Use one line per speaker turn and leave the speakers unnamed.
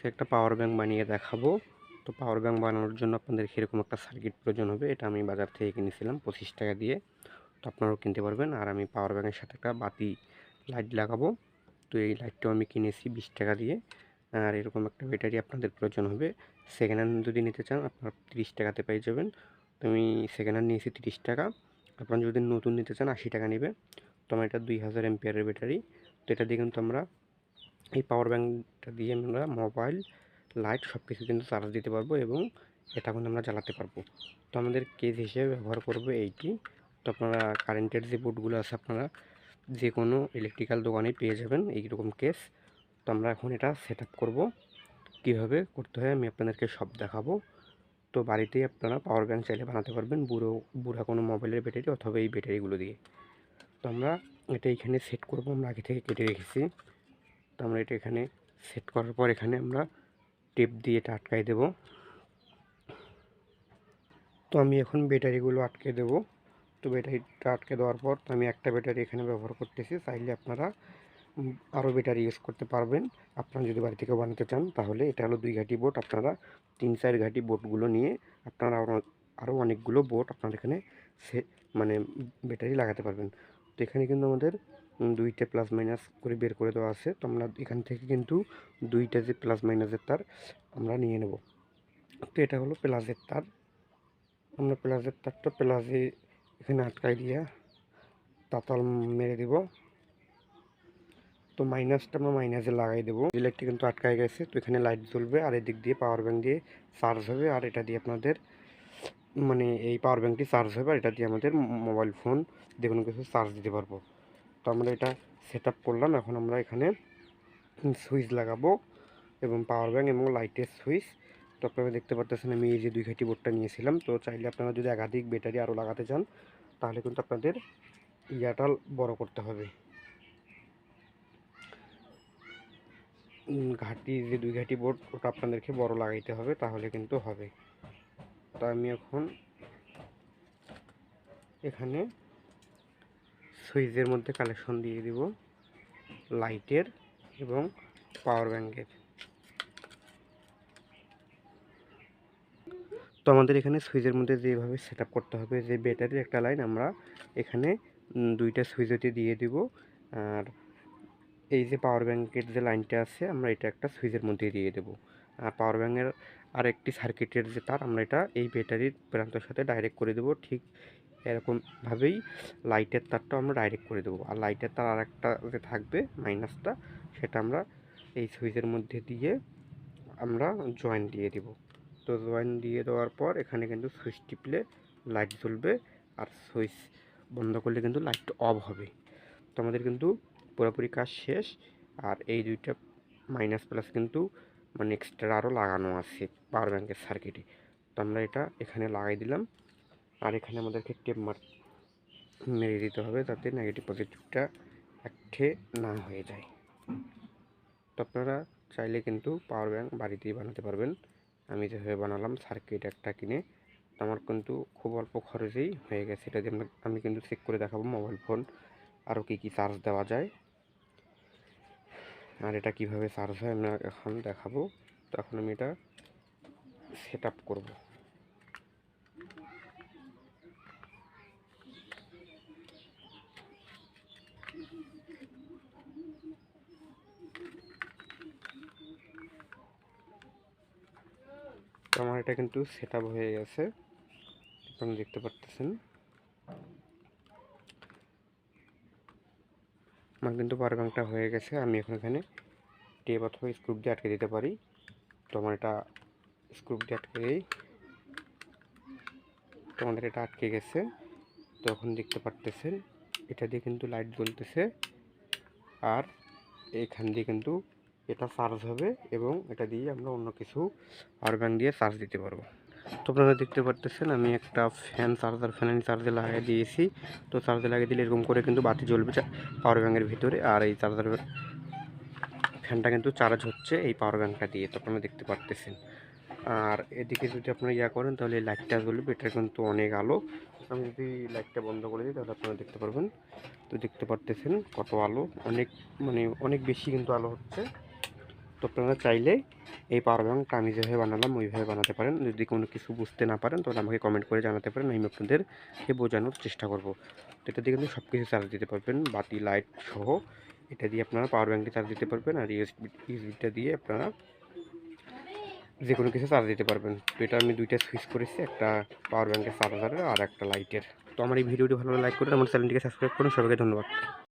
আজকে একটা power bank বানিয়ে দেখাবো। তো পাওয়ার ব্যাংক বানানোর জন্য আপনাদের কীরকম একটা সার্কিট প্রয়োজন হবে, এটা আমি বাজার থেকে কিনেছিলাম পঁচিশ টাকা দিয়ে। তো আপনারাও কিনতে পারবেন। আর আমি পাওয়ার ব্যাংকের সাথে একটা বাতি লাইট লাগাবো। তো এই লাইটটাও আমি কিনেছি বিশ টাকা দিয়ে। আর এরকম একটা ব্যাটারি আপনাদের প্রয়োজন হবে। সেকেন্ড হ্যান্ড যদি নিতে চান, আপনার তিরিশ টাকাতে পেয়ে যাবেন। তো আমি সেকেন্ড হ্যান্ড নিয়েছি তিরিশ টাকা। আপনারা যদি নতুন নিতে চান, আশি টাকা নেবে। তো আমার এটা দুই হাজার এমপিয়ারের ব্যাটারি তো এটা দিয়ে কিন্তু আমরা এই পাওয়ার ব্যাঙ্কটা দিয়ে আমরা মোবাইল লাইট সব কিছু কিন্তু চার্জ দিতে পারব এবং এটা কিন্তু আমরা চালাতে পারব। তো আমাদের কেস হিসেবে ব্যবহার করবে এইটি। তো আপনারা কারেন্টের যে বোর্ডগুলো আছে আপনারা যে কোনো ইলেকট্রিক্যাল দোকানেই পেয়ে যাবেন এইরকম কেস তো আমরা এখন এটা সেট আপ করব। কীভাবে করতে হয় আমি আপনাদেরকে সব দেখাবো। তো বাড়িতেই আপনারা পাওয়ার ব্যাঙ্ক চাইলে বানাতে পারবেন বুড়ো, বুড়া কোনো মোবাইলের ব্যাটারি অথবা এই ব্যাটারিগুলো দিয়ে। তো আমরা এটা এখানে সেট করব, আমরা আগে থেকে কেটে রেখেছি। তো আমরা এটা এখানে সেট করার পর এখানে আমরা টেপ দিয়ে এটা আটকাই দেব। তো আমি এখন ব্যাটারিগুলো আটকে দেব। তো ব্যাটারিটা আটকে দেওয়ার পর তো আমি একটা ব্যাটারি এখানে ব্যবহার করতেছি। চাইলে আপনারা আরও ব্যাটারি ইউজ করতে পারবেন। আপনারা যদি বাড়ি থেকে বানাতে চান, তাহলে এটা হলো দুই ঘাটি বোর্ড আপনারা তিন চার ঘাটি বোর্ডগুলো নিয়ে আপনারা আরও অনেকগুলো বোর্ড আপনারা এখানে সে মানে ব্যাটারি লাগাতে পারবেন। তো এখানে কিন্তু আমাদের দুইটা প্লাস মাইনাস করে বের করে দেওয়া আছে। তো আমরা এখান থেকে কিন্তু দুইটা যে প্লাস মাইনাসের তার আমরা নিয়ে নেব। তো এটা হলো প্লাসের তার। আমরা প্লাসের তারটা প্লাসে এখানে আটকাই দিয়ে তাতাল মেরে দিব। তো মাইনাসটা আমরা মাইনাসে লাগাই দেবো। লাইটটি কিন্তু আটকায় গেছে, তো এখানে লাইট জ্বলবে আর এদিক দিয়ে পাওয়ার ব্যাঙ্ক দিয়ে চার্জ হবে আর এটা দিয়ে আপনাদের মানে এই পাওয়ার ব্যাঙ্কটি চার্জ হবে আর এটা দিয়ে আমাদের মোবাইল ফোন যে কোনো কিছু চার্জ দিতে পারব। তো আমরা এটা সেট করলাম। এখন আমরা এখানে সুইচ লাগাবো এবং পাওয়ার ব্যাঙ্ক এবং লাইটের সুইচ তো আপনারা দেখতে পারতেছেন আমি এই যে দুই ঘাটি বোর্ডটা নিয়েছিলাম। তো চাইলে আপনারা যদি একাধিক ব্যাটারি আরও লাগাতে চান, তাহলে কিন্তু আপনাদের ইয়াটা বড় করতে হবে। ঘাটি, যে দুই ঘাটি বোর্ড ওটা আপনাদেরকে বড় লাগাইতে হবে, তাহলে কিন্তু হবে। তো আমি এখন এখানে সুইচের মধ্যে কালেকশন দিয়ে দিব লাইটের এবং পাওয়ার ব্যাঙ্কের তো আমাদের এখানে সুইচের মধ্যে যেভাবে সেট করতে হবে, যে ব্যাটারির একটা লাইন আমরা এখানে দুইটা সুইচেতে দিয়ে দিব। আর এই যে পাওয়ার ব্যাঙ্কের যে লাইনটা আছে, আমরা এটা একটা সুইচের মধ্যে দিয়ে দেব। আর পাওয়ার ব্যাঙ্কের আর একটি সার্কিটের যে তার, আমরা এটা এই ব্যাটারির প্রান্তের সাথে ডাইরেক্ট করে দেবো, ঠিক এরকমভাবেই লাইটের তারটা আমরা ডাইরেক্ট করে দেবো। আর লাইটের তার আর একটা যে থাকবে মাইনাসটা সেটা আমরা এই সুইচের মধ্যে দিয়ে আমরা জয়েন দিয়ে দিব। তো জয়েন দিয়ে দেওয়ার পর এখানে কিন্তু সুইচ টিপলে লাইট জ্বলবে আর সুইচ বন্ধ করলে কিন্তু লাইট অফ হবে। তো আমাদের কিন্তু পুরোপুরি কাজ শেষ। আর এই দুইটা মাইনাস প্লাস কিন্তু মানে এক্সট্রা আরও লাগানো আছে পাওয়ার ব্যাঙ্কের সার্কিটে তো আমরা এটা এখানে লাগাই দিলাম। আর এখানে আমাদেরকে টেপ মার, মেরে দিতে হবে যাতে নেগেটিভ পজিটিভটা একঠে না হয়ে যায়। তো আপনারা চাইলে কিন্তু পাওয়ার ব্যাঙ্ক বাড়িতেই বানাতে পারবেন। আমি যেভাবে বানালাম সার্কিট একটা কিনে আমার কিন্তু খুব অল্প খরচেই হয়ে গেছে। এটা দিয়ে আমি কিন্তু চেক করে দেখাবো মোবাইল ফোন আরও কী কী চার্জ দেওয়া যায়। আর এটা কীভাবে চার্জ হয় আমরা এখন দেখাবো। তখন আমি এটা সেট আপ করব তো আমার এটা কিন্তু সেট হয়ে গেছে। আপনি দেখতে পারতেছেন। আমার কিন্তু পাওয়ার হয়ে গেছে। আমি এখন এখানে টেপ অথবা স্ক্রুপ দিয়ে আটকে দিতে পারি। তো আমার এটা স্ক্রুপ দিয়ে আটকে দিই। তো আমাদের এটা আটকে গেছে। তো এখন দেখতে পারতেছেন, এটা দিয়ে কিন্তু লাইট জ্বলতেছে। আর এইখান দিয়ে কিন্তু এটা চার্জ হবে এবং এটা দিয়ে আমরা অন্য কিছু ব্যাঙ্ক দিয়ে চার্জ দিতে পারব। তো আপনারা দেখতে পারতেছেন, আমি একটা ফ্যান চার্জার ফ্যান চার্জে লাগিয়ে দিয়েছি। তো চার্জে লাগিয়ে দিলে এরকম করে কিন্তু বাতি জ্বলবে পাওয়ার ব্যাঙ্কের ভিতরে। আর এই চার্জার ফ্যানটা কিন্তু চার্জ হচ্ছে এই পাওয়ার ব্যাঙ্কটা দিয়ে, তো আপনারা দেখতে পারতেছেন। আর এদিকে যদি আপনারা ইয়া করেন, তাহলে লাইটটা জ্বলবে, এটা কিন্তু অনেক আলো। আমি যদি লাইটটা বন্ধ করে দিই, তাহলে আপনারা দেখতে পারবেন। তো দেখতে পারতেছেন কত আলো। অনেক মানে অনেক বেশি কিন্তু আলো হচ্ছে। তো আপনারা চাইলে এই পাওয়ার ব্যাঙ্কটা আমি যেভাবে বানালাম, ওইভাবে বানাতে পারেন। যদি কোনো কিছু বুঝতে না পারেন, তাহলে আমাকে কমেন্ট করে জানাতে পারেন। আমি আপনাদেরকে বোঝানোর চেষ্টা করব। তো এটা দিয়ে কিন্তু সব কিছু চার্জ দিতে পারবেন। বাতি লাইট সহ এটা দিয়ে আপনারা পাওয়ার ব্যাঙ্কে চার্জ দিতে পারবেন। আর ইউএসবি ইউএসবিটা দিয়ে আপনারা যে কোনো কিছু চার্জ দিতে পারবেন। তো এটা আমি দুইটা সুইচ করেছি। একটা পাওয়ার ব্যাঙ্কের চার্জারের আর একটা লাইটের তো আমার এই ভিডিওটি ভালো লাইক করুন আমার চ্যানেলটিকে সাবস্ক্রাইব করুন। সবাইকে ধন্যবাদ।